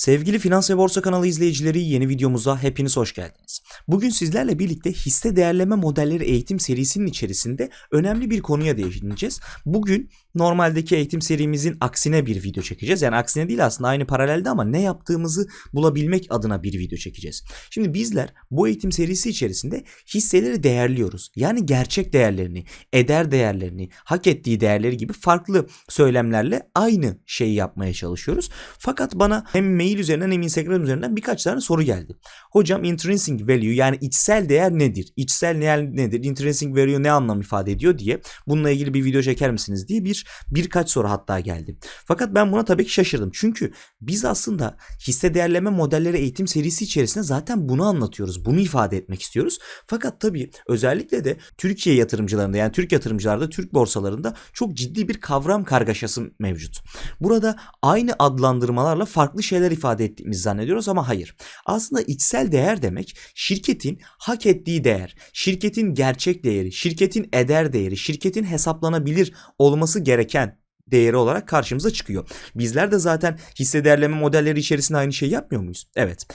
Sevgili Finans ve Borsa kanalı izleyicileri yeni videomuza hepiniz hoş geldiniz. Bugün sizlerle birlikte hisse değerleme modelleri eğitim serisinin içerisinde önemli bir konuya değineceğiz. Bugün normaldeki eğitim serimizin aksine bir video çekeceğiz. Yani aksine değil aslında aynı paralelde ama ne yaptığımızı bulabilmek adına bir video çekeceğiz. Şimdi bizler bu eğitim serisi içerisinde hisseleri değerliyoruz. Yani gerçek değerlerini, eder değerlerini, hak ettiği değerleri gibi farklı söylemlerle aynı şeyi yapmaya çalışıyoruz. Fakat bana hem mail üzerinden hem Instagram üzerinden birkaç tane soru geldi. Hocam intrinsic value yani içsel değer nedir? İçsel değer nedir? Intrinsic value ne anlam ifade ediyor diye bununla ilgili bir video çeker misiniz diye bir birkaç soru hatta geldi. Fakat ben buna tabii ki şaşırdım. Çünkü biz aslında hisse değerleme modelleri eğitim serisi içerisinde zaten bunu anlatıyoruz. Bunu ifade etmek istiyoruz. Fakat tabii özellikle de Türkiye yatırımcılarında yani Türk yatırımcılarda, Türk borsalarında çok ciddi bir kavram kargaşası mevcut. Burada aynı adlandırmalarla farklı şeyler ifade ettiğimizi zannediyoruz ama hayır. Aslında içsel değer demek şirketin hak ettiği değer, şirketin gerçek değeri, şirketin eder değeri, şirketin hesaplanabilir olması gereken değeri olarak karşımıza çıkıyor. Bizler de zaten hisse değerleme modelleri içerisinde aynı şeyi yapmıyor muyuz? Evet.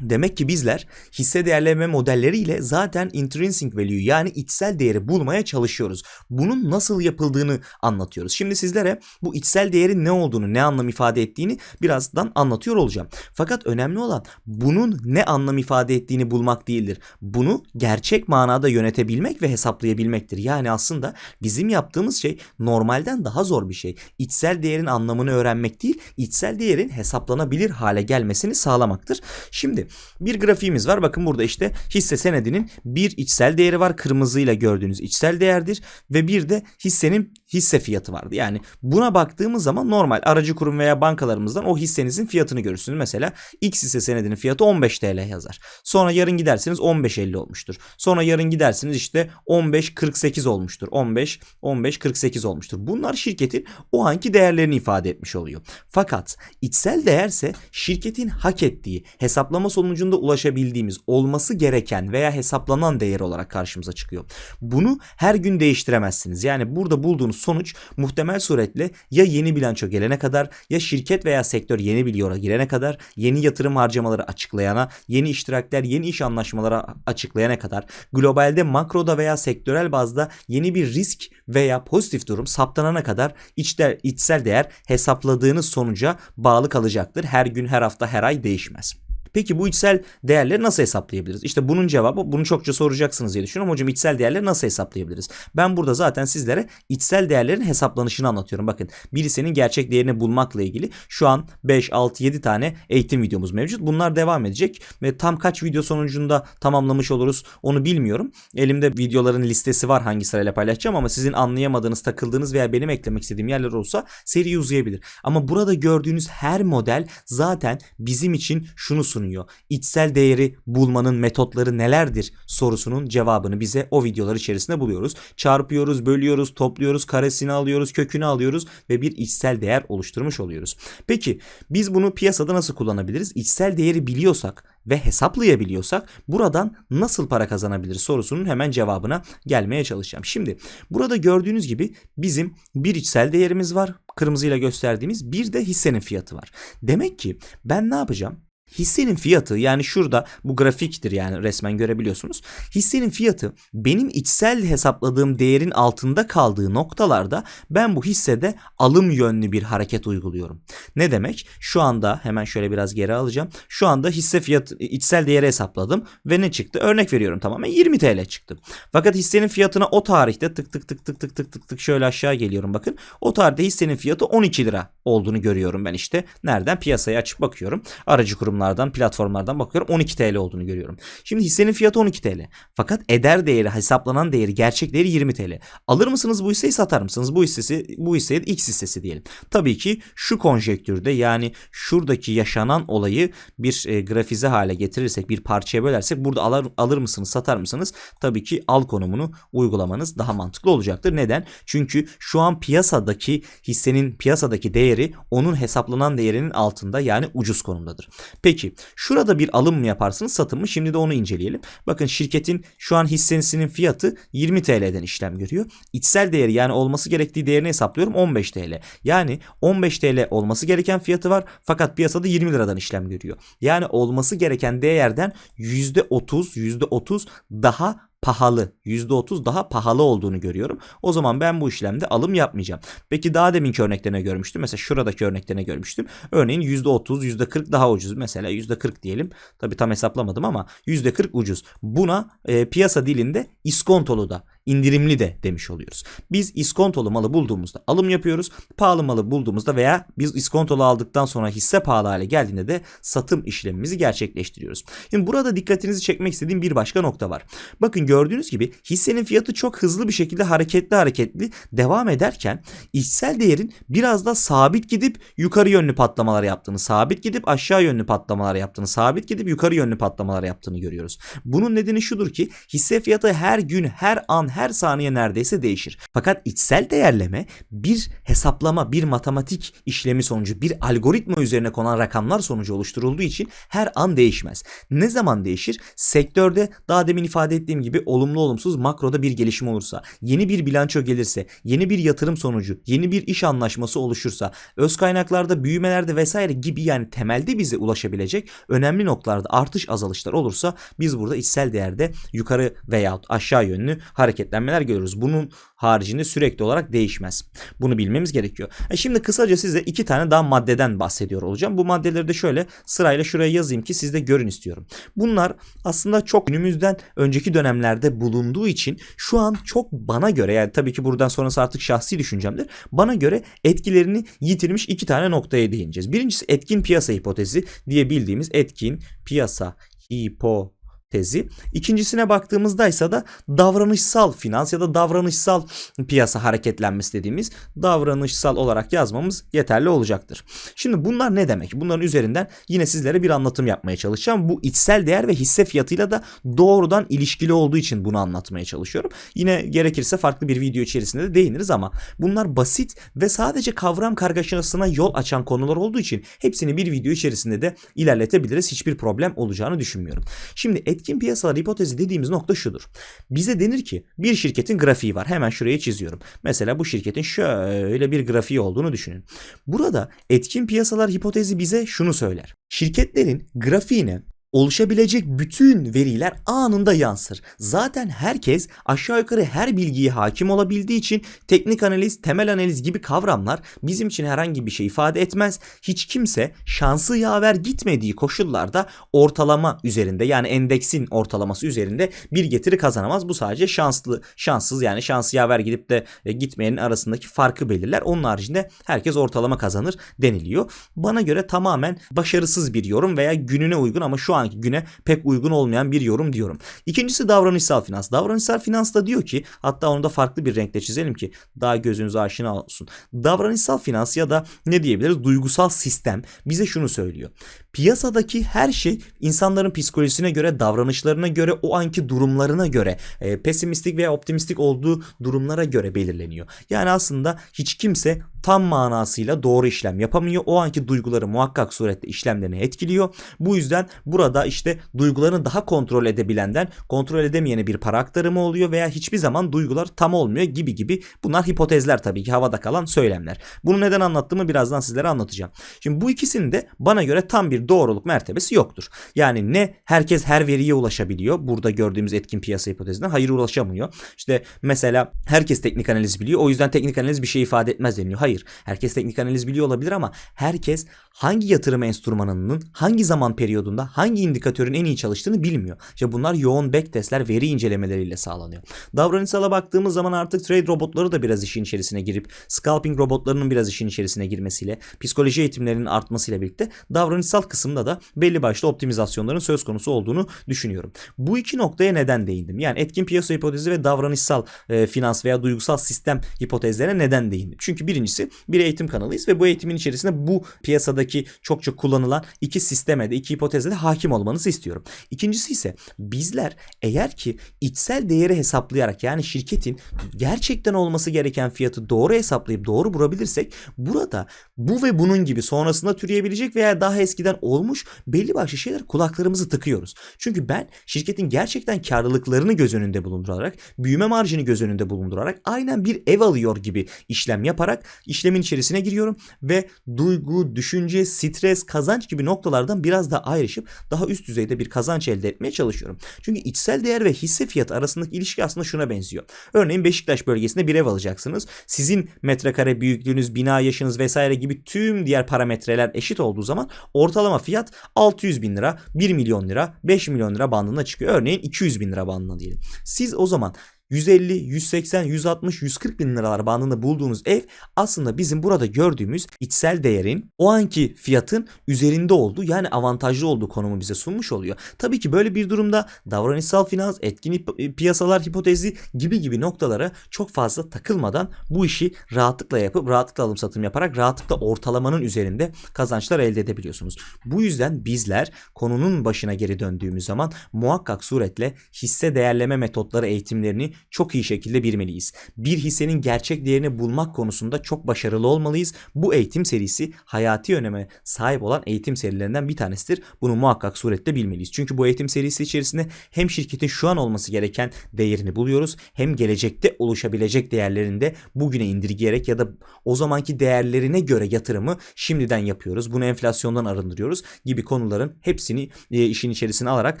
Demek ki bizler hisse değerleme modelleriyle zaten intrinsic value yani içsel değeri bulmaya çalışıyoruz. Bunun nasıl yapıldığını anlatıyoruz. Şimdi sizlere bu içsel değerin ne olduğunu, ne anlam ifade ettiğini birazdan anlatıyor olacağım. Fakat önemli olan bunun ne anlam ifade ettiğini bulmak değildir. Bunu gerçek manada yönetebilmek ve hesaplayabilmektir. Yani aslında bizim yaptığımız şey normalden daha zor bir şey. İçsel değerin anlamını öğrenmek değil, içsel değerin hesaplanabilir hale gelmesini sağlamaktır. Şimdi bir grafiğimiz var. Bakın burada işte hisse senedinin bir içsel değeri var. Kırmızıyla gördüğünüz içsel değerdir. Ve bir de hissenin hisse fiyatı vardı. Yani buna baktığımız zaman normal aracı kurum veya bankalarımızdan o hissenizin fiyatını görürsünüz. Mesela X hisse senedinin fiyatı 15 TL yazar. Sonra yarın giderseniz 15.50 olmuştur. Sonra yarın gidersiniz işte 15.48 olmuştur. 15 15.48 olmuştur. Bunlar şirketin o anki değerlerini ifade etmiş oluyor. Fakat içsel değerse şirketin hak ettiği hesaplama sonucunda ulaşabildiğimiz olması gereken veya hesaplanan değer olarak karşımıza çıkıyor. Bunu her gün değiştiremezsiniz. Yani burada bulduğunuz sonuç muhtemel suretle ya yeni bilanço gelene kadar ya şirket veya sektör yeni biliyor'a girene kadar yeni yatırım harcamaları açıklayana, yeni iştirakler, yeni iş anlaşmaları açıklayana kadar globalde makroda veya sektörel bazda yeni bir risk veya pozitif durum saptanana kadar içler, içsel değer hesapladığınız sonuca bağlı kalacaktır. Her gün, her hafta, her ay değişmez. Peki bu içsel değerleri nasıl hesaplayabiliriz? İşte bunun cevabı bunu çokça soracaksınız diye düşünüyorum. Hocam içsel değerleri nasıl hesaplayabiliriz? Ben burada zaten sizlere içsel değerlerin hesaplanışını anlatıyorum. Bakın bir hissenin gerçek değerini bulmakla ilgili şu an 5, 6, 7 tane eğitim videomuz mevcut. Bunlar devam edecek ve tam kaç video sonucunda tamamlamış oluruz onu bilmiyorum. Elimde videoların listesi var hangi sırayla paylaşacağım ama sizin anlayamadığınız, takıldığınız veya benim eklemek istediğim yerler olsa seri uzayabilir. Ama burada gördüğünüz her model zaten bizim için şunu sunuyor. İçsel değeri bulmanın metotları nelerdir sorusunun cevabını bize o videolar içerisinde buluyoruz. Çarpıyoruz, bölüyoruz, topluyoruz, karesini alıyoruz, kökünü alıyoruz ve bir içsel değer oluşturmuş oluyoruz. Peki biz bunu piyasada nasıl kullanabiliriz? İçsel değeri biliyorsak ve hesaplayabiliyorsak buradan nasıl para kazanabiliriz sorusunun hemen cevabına gelmeye çalışacağım. Şimdi burada gördüğünüz gibi bizim bir içsel değerimiz var. Kırmızıyla gösterdiğimiz bir de hissenin fiyatı var. Demek ki ben ne yapacağım? Hissenin fiyatı yani şurada bu grafiktir yani resmen görebiliyorsunuz. Hissenin fiyatı benim içsel hesapladığım değerin altında kaldığı noktalarda ben bu hissede alım yönlü bir hareket uyguluyorum. Ne demek? Şu anda hemen şöyle biraz geri alacağım. Şu anda hisse fiyatı içsel değeri hesapladım ve ne çıktı? Örnek veriyorum tamamen 20 TL çıktı. Fakat hissenin fiyatına o tarihte tık tık tık tık tık tık tık tık şöyle aşağı geliyorum bakın. O tarihte hissenin fiyatı 12 lira olduğunu görüyorum ben işte. Nereden? Piyasayı açıp bakıyorum. Aracı kurum kurumlardan, platformlardan bakıyorum 12 TL olduğunu görüyorum. Şimdi hissenin fiyatı 12 TL. Fakat eder değeri, hesaplanan değeri, gerçek değeri 20 TL. Alır mısınız bu hisseyi satar mısınız? Bu hissesi bu hisseye X hissesi diyelim. Tabii ki şu konjektürde yani şuradaki yaşanan olayı bir e, grafize hale getirirsek, bir parçaya bölersek burada alır, alır mısınız, satar mısınız? Tabii ki al konumunu uygulamanız daha mantıklı olacaktır. Neden? Çünkü şu an piyasadaki hissenin piyasadaki değeri onun hesaplanan değerinin altında yani ucuz konumdadır. Peki şurada bir alım mı yaparsınız satım mı? Şimdi de onu inceleyelim. Bakın şirketin şu an hissesinin fiyatı 20 TL'den işlem görüyor. İçsel değeri yani olması gerektiği değerini hesaplıyorum 15 TL. Yani 15 TL olması gereken fiyatı var fakat piyasada 20 liradan işlem görüyor. Yani olması gereken değerden %30 %30 daha pahalı %30 daha pahalı olduğunu görüyorum. O zaman ben bu işlemde alım yapmayacağım. Peki daha deminki örneklerine görmüştüm. Mesela şuradaki örneklerine görmüştüm. Örneğin %30 %40 daha ucuz. Mesela %40 diyelim. Tabi tam hesaplamadım ama %40 ucuz. Buna e, piyasa dilinde iskontolu da indirimli de demiş oluyoruz. Biz iskontolu malı bulduğumuzda alım yapıyoruz. Pahalı malı bulduğumuzda veya biz iskontolu aldıktan sonra hisse pahalı hale geldiğinde de satım işlemimizi gerçekleştiriyoruz. Şimdi burada dikkatinizi çekmek istediğim bir başka nokta var. Bakın gördüğünüz gibi hissenin fiyatı çok hızlı bir şekilde hareketli hareketli devam ederken içsel değerin biraz da sabit gidip yukarı yönlü patlamalar yaptığını, sabit gidip aşağı yönlü patlamalar yaptığını, sabit gidip yukarı yönlü patlamalar yaptığını görüyoruz. Bunun nedeni şudur ki hisse fiyatı her gün, her an, saniye neredeyse değişir. Fakat içsel değerleme bir hesaplama, bir matematik işlemi sonucu, bir algoritma üzerine konan rakamlar sonucu oluşturulduğu için her an değişmez. Ne zaman değişir? Sektörde daha demin ifade ettiğim gibi olumlu olumsuz makroda bir gelişim olursa, yeni bir bilanço gelirse, yeni bir yatırım sonucu, yeni bir iş anlaşması oluşursa, öz kaynaklarda büyümelerde vesaire gibi yani temelde bize ulaşabilecek önemli noktalarda artış azalışlar olursa biz burada içsel değerde yukarı veyahut aşağı yönlü hareketlenmeler görürüz. Bunun haricinde sürekli olarak değişmez. Bunu bilmemiz gerekiyor. E şimdi kısaca size iki tane daha maddeden bahsediyor olacağım. Bu maddeleri de şöyle sırayla şuraya yazayım ki siz de görün istiyorum. Bunlar aslında çok günümüzden önceki dönemlerde bulunduğu için şu an çok bana göre yani tabii ki buradan sonrası artık şahsi düşüncemdir. Bana göre etkilerini yitirmiş iki tane noktaya değineceğiz. Birincisi etkin piyasa hipotezi diye bildiğimiz etkin piyasa hipotezi tezi. İkincisine baktığımızda ise da davranışsal finans ya da davranışsal piyasa hareketlenmesi dediğimiz davranışsal olarak yazmamız yeterli olacaktır. Şimdi bunlar ne demek? Bunların üzerinden yine sizlere bir anlatım yapmaya çalışacağım. Bu içsel değer ve hisse fiyatıyla da doğrudan ilişkili olduğu için bunu anlatmaya çalışıyorum. Yine gerekirse farklı bir video içerisinde de değiniriz ama bunlar basit ve sadece kavram kargaşasına yol açan konular olduğu için hepsini bir video içerisinde de ilerletebiliriz. Hiçbir problem olacağını düşünmüyorum. Şimdi etkin piyasalar hipotezi dediğimiz nokta şudur. Bize denir ki bir şirketin grafiği var. Hemen şuraya çiziyorum. Mesela bu şirketin şöyle bir grafiği olduğunu düşünün. Burada etkin piyasalar hipotezi bize şunu söyler. Şirketlerin grafiğine oluşabilecek bütün veriler anında yansır. Zaten herkes aşağı yukarı her bilgiye hakim olabildiği için teknik analiz, temel analiz gibi kavramlar bizim için herhangi bir şey ifade etmez. Hiç kimse şansı yaver gitmediği koşullarda ortalama üzerinde yani endeksin ortalaması üzerinde bir getiri kazanamaz. Bu sadece şanslı, şanssız yani şansı yaver gidip de e, gitmeyenin arasındaki farkı belirler. Onun haricinde herkes ortalama kazanır deniliyor. Bana göre tamamen başarısız bir yorum veya gününe uygun ama şu anki güne pek uygun olmayan bir yorum diyorum. İkincisi davranışsal finans. Davranışsal finans da diyor ki hatta onu da farklı bir renkle çizelim ki daha gözünüze aşina olsun. Davranışsal finans ya da ne diyebiliriz duygusal sistem bize şunu söylüyor. Piyasadaki her şey insanların psikolojisine göre, davranışlarına göre, o anki durumlarına göre, e, pesimistik veya optimistik olduğu durumlara göre belirleniyor. Yani aslında hiç kimse tam manasıyla doğru işlem yapamıyor. O anki duyguları muhakkak surette işlemlerini etkiliyor. Bu yüzden burada işte duygularını daha kontrol edebilenden kontrol edemeyene bir para aktarımı oluyor veya hiçbir zaman duygular tam olmuyor gibi gibi. Bunlar hipotezler tabii ki havada kalan söylemler. Bunu neden anlattığımı birazdan sizlere anlatacağım. Şimdi bu ikisinin de bana göre tam bir doğruluk mertebesi yoktur. Yani ne herkes her veriye ulaşabiliyor. Burada gördüğümüz etkin piyasa hipotezine hayır ulaşamıyor. İşte mesela herkes teknik analiz biliyor. O yüzden teknik analiz bir şey ifade etmez deniliyor. Hayır. Herkes teknik analiz biliyor olabilir ama herkes hangi yatırım enstrümanının hangi zaman periyodunda hangi indikatörün en iyi çalıştığını bilmiyor. İşte bunlar yoğun backtestler veri incelemeleriyle sağlanıyor. Davranışsala baktığımız zaman artık trade robotları da biraz işin içerisine girip scalping robotlarının biraz işin içerisine girmesiyle psikoloji eğitimlerinin artmasıyla birlikte davranışsal kısımda da belli başlı optimizasyonların söz konusu olduğunu düşünüyorum. Bu iki noktaya neden değindim? Yani etkin piyasa hipotezi ve davranışsal e, finans veya duygusal sistem hipotezlerine neden değindim? Çünkü birincisi bir eğitim kanalıyız ve bu eğitimin içerisinde bu piyasadaki çok çok kullanılan iki sisteme de iki hipoteze de hakim olmanızı istiyorum. İkincisi ise bizler eğer ki içsel değeri hesaplayarak yani şirketin gerçekten olması gereken fiyatı doğru hesaplayıp doğru bulabilirsek burada bu ve bunun gibi sonrasında türeyebilecek veya daha eskiden olmuş belli başlı şeyler kulaklarımızı tıkıyoruz. Çünkü ben şirketin gerçekten karlılıklarını göz önünde bulundurarak, büyüme marjını göz önünde bulundurarak aynen bir ev alıyor gibi işlem yaparak işlemin içerisine giriyorum ve duygu, düşünce, stres, kazanç gibi noktalardan biraz daha ayrışıp daha üst düzeyde bir kazanç elde etmeye çalışıyorum. Çünkü içsel değer ve hisse fiyatı arasındaki ilişki aslında şuna benziyor. Örneğin Beşiktaş bölgesinde bir ev alacaksınız. Sizin metrekare büyüklüğünüz, bina yaşınız vesaire gibi tüm diğer parametreler eşit olduğu zaman ortalama fiyat 600 bin lira, 1 milyon lira, 5 milyon lira bandına çıkıyor. Örneğin 200 bin lira bandına diyelim. Siz o zaman 150, 180, 160, 140 bin liralar bandında bulduğunuz ev aslında bizim burada gördüğümüz içsel değerin o anki fiyatın üzerinde olduğu yani avantajlı olduğu konumu bize sunmuş oluyor. Tabii ki böyle bir durumda davranışsal finans, etkin hip- piyasalar hipotezi gibi gibi noktalara çok fazla takılmadan bu işi rahatlıkla yapıp rahatlıkla alım satım yaparak rahatlıkla ortalamanın üzerinde kazançlar elde edebiliyorsunuz. Bu yüzden bizler konunun başına geri döndüğümüz zaman muhakkak suretle hisse değerleme metotları eğitimlerini çok iyi şekilde bilmeliyiz. Bir hissenin gerçek değerini bulmak konusunda çok başarılı olmalıyız. Bu eğitim serisi hayati öneme sahip olan eğitim serilerinden bir tanesidir. Bunu muhakkak suretle bilmeliyiz. Çünkü bu eğitim serisi içerisinde hem şirketin şu an olması gereken değerini buluyoruz hem gelecekte oluşabilecek değerlerini de bugüne indirgeyerek ya da o zamanki değerlerine göre yatırımı şimdiden yapıyoruz. Bunu enflasyondan arındırıyoruz gibi konuların hepsini e, işin içerisine alarak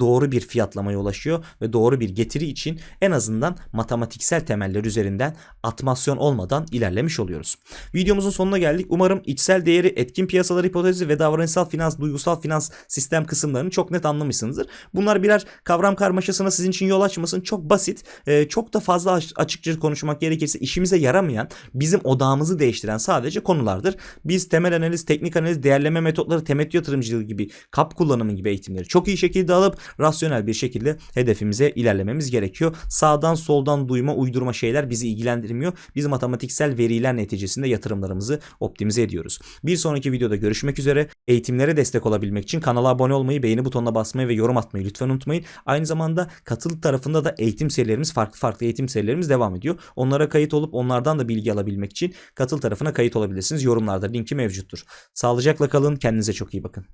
doğru bir fiyatlamaya ulaşıyor ve doğru bir getiri için en azından matematiksel temeller üzerinden atmasyon olmadan ilerlemiş oluyoruz. Videomuzun sonuna geldik. Umarım içsel değeri, etkin piyasalar hipotezi ve davranışsal finans, duygusal finans sistem kısımlarını çok net anlamışsınızdır. Bunlar birer kavram karmaşasına sizin için yol açmasın. Çok basit, e, çok da fazla aç- açıkça konuşmak gerekirse işimize yaramayan, bizim odağımızı değiştiren sadece konulardır. Biz temel analiz, teknik analiz, değerleme metotları, temettü yatırımcılığı gibi, kap kullanımı gibi eğitimleri çok iyi şekilde alıp rasyonel bir şekilde hedefimize ilerlememiz gerekiyor. Sağdan soldan duyma, uydurma şeyler bizi ilgilendirmiyor. Biz matematiksel veriler neticesinde yatırımlarımızı optimize ediyoruz. Bir sonraki videoda görüşmek üzere. Eğitimlere destek olabilmek için kanala abone olmayı, beğeni butonuna basmayı ve yorum atmayı lütfen unutmayın. Aynı zamanda katıl tarafında da eğitim serilerimiz, farklı farklı eğitim serilerimiz devam ediyor. Onlara kayıt olup onlardan da bilgi alabilmek için katıl tarafına kayıt olabilirsiniz. Yorumlarda linki mevcuttur. Sağlıcakla kalın, kendinize çok iyi bakın.